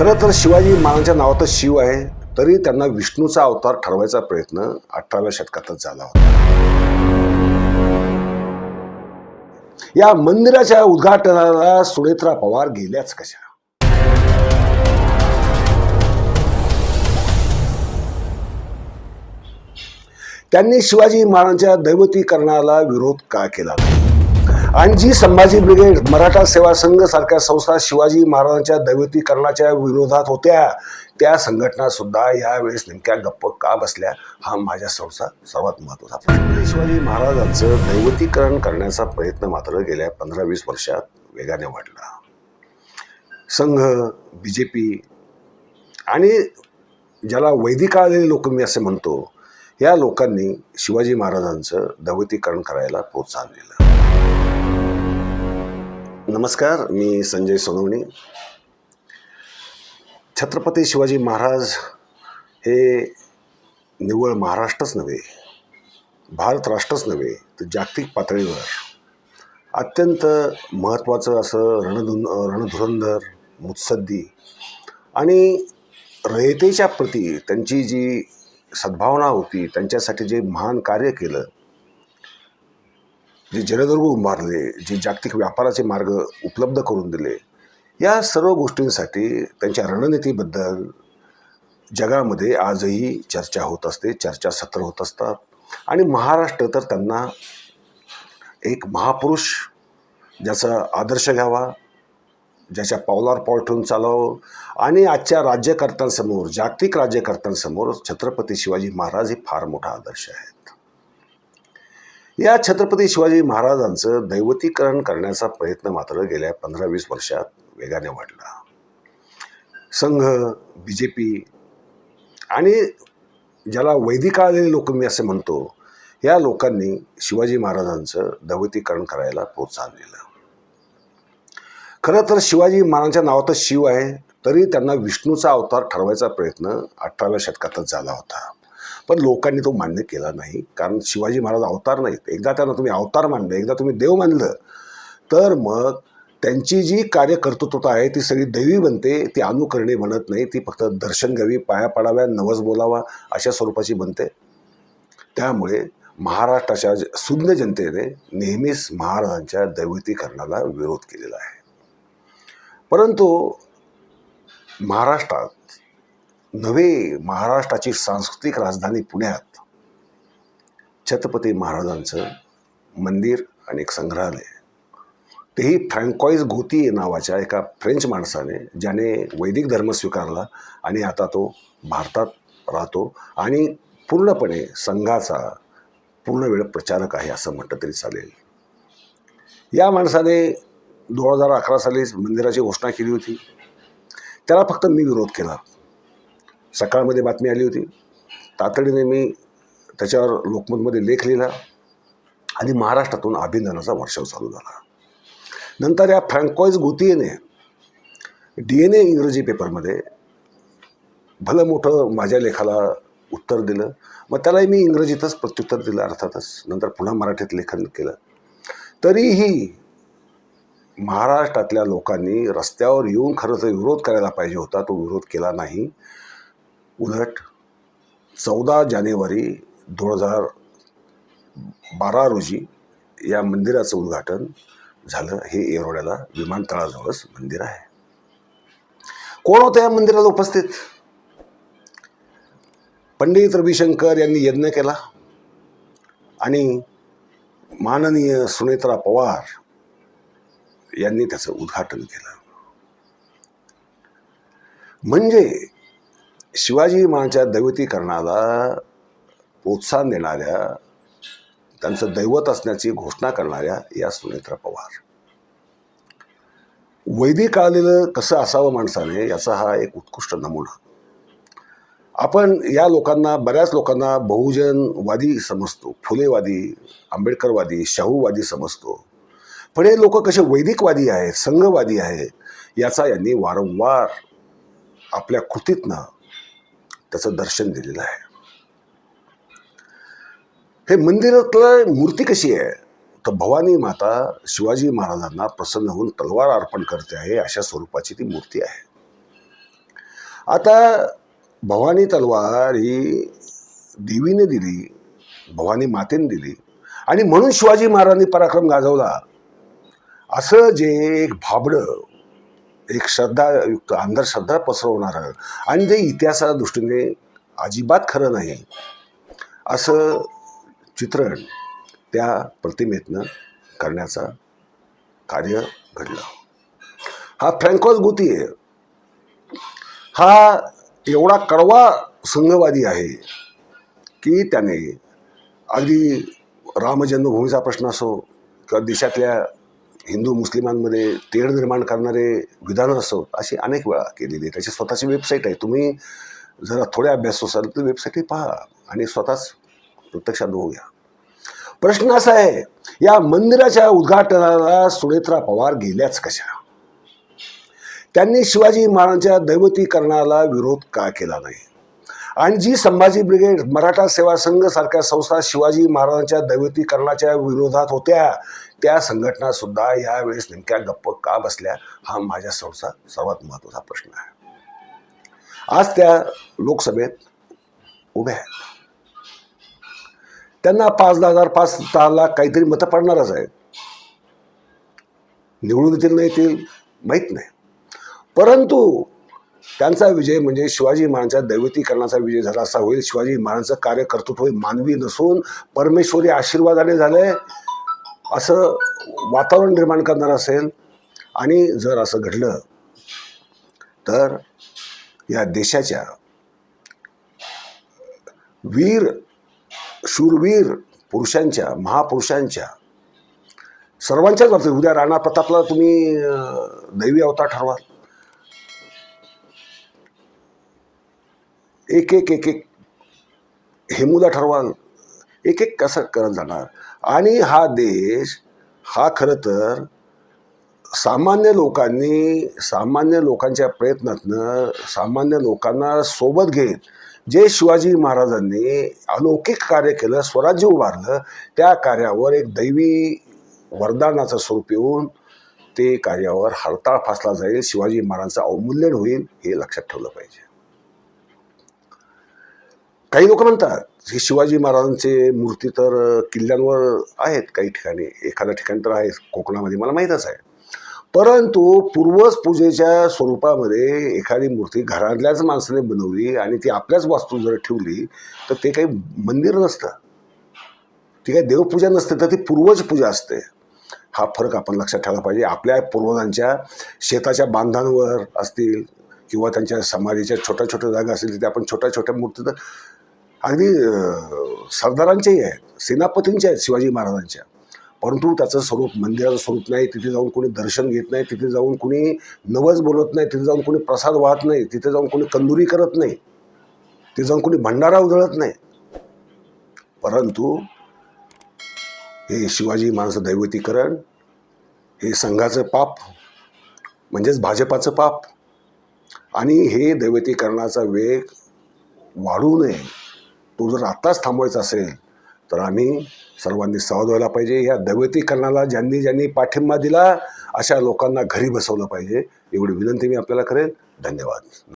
खरं तर शिवाजी महाराजांच्या नावातच शिव आहे तरी त्यांना विष्णूचा अवतार ठरवायचा प्रयत्न अठराव्या शतकातच झाला होता. या मंदिराच्या उद्घाटनाला सुनेत्रा पवार गेल्याच कशा? त्यांनी शिवाजी महाराजांच्या दैवतीकरणाला विरोध का केला? नाही आणि जी संभाजी ब्रिगेड मराठा सेवा संघ सारख्या संस्था शिवाजी महाराजांच्या दैवतीकरणाच्या विरोधात होत्या त्या संघटना सुद्धा यावेळेस नेमक्या गप्प का बसल्या हा माझ्या संस्था सर्वात महत्त्वाचा प्रश्न. शिवाजी महाराजांचं दैवतीकरण करण्याचा प्रयत्न मात्र गेल्या पंधरा वीस वर्षात वेगाने वाढला. संघ बी जे पी आणि ज्याला वैदिक आलेले लोक मी असे म्हणतो या लोकांनी शिवाजी महाराजांचं दैवतीकरण करायला प्रोत्साहन दिलं. नमस्कार मी संजय सोनवणी. छत्रपती शिवाजी महाराज हे निव्वळ महाराष्ट्रच नव्हे भारत राष्ट्रच नव्हे तर जागतिक पातळीवर अत्यंत महत्त्वाचं असं रणधुन रणधुरंधर मुत्सद्दी आणि रयतेच्या प्रती त्यांची जी सद्भावना होती त्यांच्यासाठी जे महान कार्य केलं जे जलदुर्ग उभारले जे जागतिक व्यापाराचे मार्ग उपलब्ध करून दिले या सर्व गोष्टींसाठी त्यांच्या रणनीतीबद्दल जगामध्ये आजही चर्चा होत असते चर्चा सत्र होत असतात. आणि महाराष्ट्र तर त्यांना एक महापुरुष ज्याचा आदर्श घ्यावा ज्याच्या पावलावर पाऊल ठेवून चालावं आणि आजच्या राज्यकर्त्यांसमोर जागतिक राज्यकर्त्यांसमोर छत्रपती शिवाजी महाराज हे फार मोठा आदर्श आहेत. या छत्रपती शिवाजी महाराजांचं दैवतीकरण करण्याचा प्रयत्न मात्र गेल्या पंधरा वीस वर्षात वेगाने वाढला. संघ बी जे पी आणि ज्याला वैदिकाळलेले लोक मी असे म्हणतो या लोकांनी शिवाजी महाराजांचं दैवतीकरण करायला प्रोत्साहन दिलं. खरं तर शिवाजी महाराजांच्या नावातच शिव आहे तरी त्यांना विष्णूचा अवतार ठरवायचा प्रयत्न अठराव्या शतकातच झाला होता. पण लोकांनी तो मान्य केला नाही. कारण शिवाजी महाराज अवतार नाहीत. एकदा त्यांना तुम्ही अवतार मानलं एकदा तुम्ही देव मानलं तर मग त्यांची जी कार्यकर्तृत्वता आहे ती सगळी दैवी बनते ती अनुकरणे बनत नाही ती फक्त दर्शन घ्यावी पाया पडाव्या नवस बोलावा अशा स्वरूपाची बनते. त्यामुळे महाराष्ट्राच्या ज- सुज्ञ जनतेने नेहमीच महाराजांच्या दैवतीकरणाला विरोध केलेला आहे. परंतु महाराष्ट्रात नव्हे महाराष्ट्राची सांस्कृतिक राजधानी पुण्यात. छत्रपती महाराजांचं मंदिर आणि एक संग्रहालय. तेही फ्रँकॉईज गोती नावाच्या एका फ्रेंच माणसाने ज्याने वैदिक धर्म स्वीकारला आणि आता तो भारतात राहतो आणि पूर्णपणे संघाचा पूर्ण वेळ प्रचारक आहे असं म्हटलं तरी चालेल. या माणसाने दोन हजार अकरा साली मंदिराची घोषणा केली होती. त्याला फक्त मी विरोध केला. सकाळमध्ये बातमी आली होती. तातडीने मी त्याच्यावर लोकमतमध्ये लेख लिहिला आणि महाराष्ट्रातून अभिनंदनाचा वर्षाव चालू झाला. नंतर या फ्रँकॉईज गोतीयेने डी एन ए इंग्रजी पेपरमध्ये भलं मोठं माझ्या लेखाला उत्तर दिलं. मग त्यालाही मी इंग्रजीतच प्रत्युत्तर दिलं अर्थातच. नंतर पुन्हा मराठीत लेखन केलं. तरीही महाराष्ट्रातल्या लोकांनी रस्त्यावर येऊन खरं तर विरोध करायला पाहिजे होता. तो विरोध केला नाही. उलट चौदा जानेवारी दोन हजार बारा रोजी या मंदिराचं उद्घाटन झालं. हे येरोड्याला विमानतळाजवळच मंदिर आहे. कोण होतं या मंदिराला उपस्थित? पंडित रविशंकर यांनी यज्ञ केला आणि माननीय सुनेत्रा पवार यांनी त्याचं उद्घाटन केलं. म्हणजे शिवाजी महाराजांच्या दैवतीकरणाला प्रोत्साहन देणाऱ्या त्यांचं दैवत असण्याची घोषणा करणाऱ्या या सुनेत्रा पवार. वैदिक आलेलं कसं असावं माणसाने याचा हा एक उत्कृष्ट नमुना. आपण या लोकांना बऱ्याच लोकांना बहुजनवादी समजतो फुलेवादी आंबेडकरवादी शाहूवादी समजतो. पण हे लोक कसे वैदिकवादी आहेत संघवादी आहेत याचा यांनी वारंवार आपल्या कृतीतनं त्याचं दर्शन दिलेलं आहे. हे मंदिरातलं मूर्ती कशी आहे? तर भवानी माता शिवाजी महाराजांना प्रसन्न होऊन तलवार अर्पण करते आहे अशा स्वरूपाची ती मूर्ती आहे. आता भवानी तलवार ही देवीने दिली भवानी मातेने दिली आणि म्हणून शिवाजी महाराजांनी पराक्रम गाजवला. असं जे एक भाबडं एक श्रद्धायुक्त अंधश्रद्धा पसरवणारं आणि ते इतिहासाच्या दृष्टीने म्हणजे अजिबात खरं नाही असं चित्रण त्या प्रतिमेतनं करण्याचा कार्य घडलं. हा फ्रँकॉस गुतीये हा एवढा कडवा संघवादी आहे की त्याने अगदी रामजन्मभूमीचा प्रश्न असो किंवा देशातल्या हिंदू मुस्लिमांमध्ये तेढ निर्माण करणारे विधानं असो अशी अनेक वेळा केलेली आहे त्याची स्वतःची वेबसाईट आहे. तुम्ही जरा थोडे अभ्यास असाल तर वेबसाईट पहा आणि स्वतःच प्रत्यक्षात बघूया प्रश्न असा आहे या मंदिराच्या उद्घाटनाला सुनेत्रा पवार गेल्याच कशा? त्यांनी शिवाजी महाराजांच्या दैवतीकरणाला विरोध का केला नाही? आणि जी संभाजी ब्रिगेड मराठा सेवा संघ सारख्या संस्था शिवाजी महाराजांच्या दैवतीकरणाच्या विरोधात होत्या. त्या संघटना सुद्धा यावेळेस नेमक्या गप्प का बसल्या हा माझ्या संस्था सर्वात महत्त्वाचा प्रश्न आहे. आज त्या लोकसभेत उभ्या आहेत. त्यांना पाच दहा हजार पाच दहा लाख काहीतरी मतं पडणारच आहेत. निवडून येतील नाही येतील माहीत नाही. परंतु त्यांचा विजय म्हणजे शिवाजी महाराजांच्या दैवतीकरणाचा विजय झाला असा होईल. शिवाजी महाराजांचं कार्य कर्तृत्व मानवी नसून परमेश्वरी आशीर्वादाने झालंय. असं वातावरण निर्माण करणार असेल आणि जर असं घडलं तर या देशाच्या वीर शूरवीर पुरुषांच्या महापुरुषांच्या सर्वांच्याच बाबतीत उद्या राणा प्रतापला तुम्ही दैवी अवतार ठरवाल. एक एक एक एक हेमूला ठरवाल. एक एक कसं करत जाणार. आणि हा देश हा खरं तर सामान्य लोकांनी सामान्य लोकांच्या प्रयत्नातनं सामान्य लोकांना सोबत घेत जे शिवाजी महाराजांनी अलौकिक कार्य केलं स्वराज्य उभारलं त्या कार्यावर एक दैवी वरदानाचं स्वरूप येऊन ते कार्यावर हरताळ फासला जाईल शिवाजी महाराजांचं अवमूल्यन होईल हे लक्षात ठेवलं पाहिजे. काही लोक म्हणतात हे शिवाजी महाराजांचे मूर्ती तर किल्ल्यांवर आहेत काही ठिकाणी. एखाद्या ठिकाणी तर आहे कोकणामध्ये मला माहीतच आहे. परंतु पूर्वज पूजेच्या स्वरूपामध्ये एखादी मूर्ती घरातल्याच माणसाने बनवली आणि ती आपल्याच वास्तू जर ठेवली तर ते काही मंदिर नसतं. ती काही देवपूजा नसते तर ती पूर्वज पूजा असते. हा फरक आपण लक्षात ठेवला पाहिजे. आपल्या पूर्वजांच्या शेताच्या बांधांवर असतील किंवा त्यांच्या समाधीच्या छोट्या छोट्या जागा असतील तिथे आपण छोट्या छोट्या मूर्ती तर अगदी सरदारांच्याही आहेत सेनापतींच्या आहेत शिवाजी महाराजांच्या. परंतु त्याचं स्वरूप मंदिराचं स्वरूप नाही तिथे जाऊन कोणी दर्शन घेत नाही तिथे जाऊन कोणी नवज बोलत नाही तिथे जाऊन कोणी प्रसाद वाहत नाही तिथे जाऊन कोणी कंदुरी करत नाही तिथे जाऊन कोणी भंडारा उधळत नाही. परंतु हे शिवाजी महाराजचं दैवतीकरण हे संघाचं पाप म्हणजेच भाजपाचं पाप आणि हे दैवतीकरणाचा वेग वाढू नये. तो जर आत्ताच थांबवायचा असेल तर आम्ही सर्वांनी सावध व्हायला पाहिजे. या दैवतीकरणाला ज्यांनी ज्यांनी पाठिंबा दिला अशा लोकांना घरी बसवलं पाहिजे. एवढी विनंती मी आपल्याला करेन. धन्यवाद.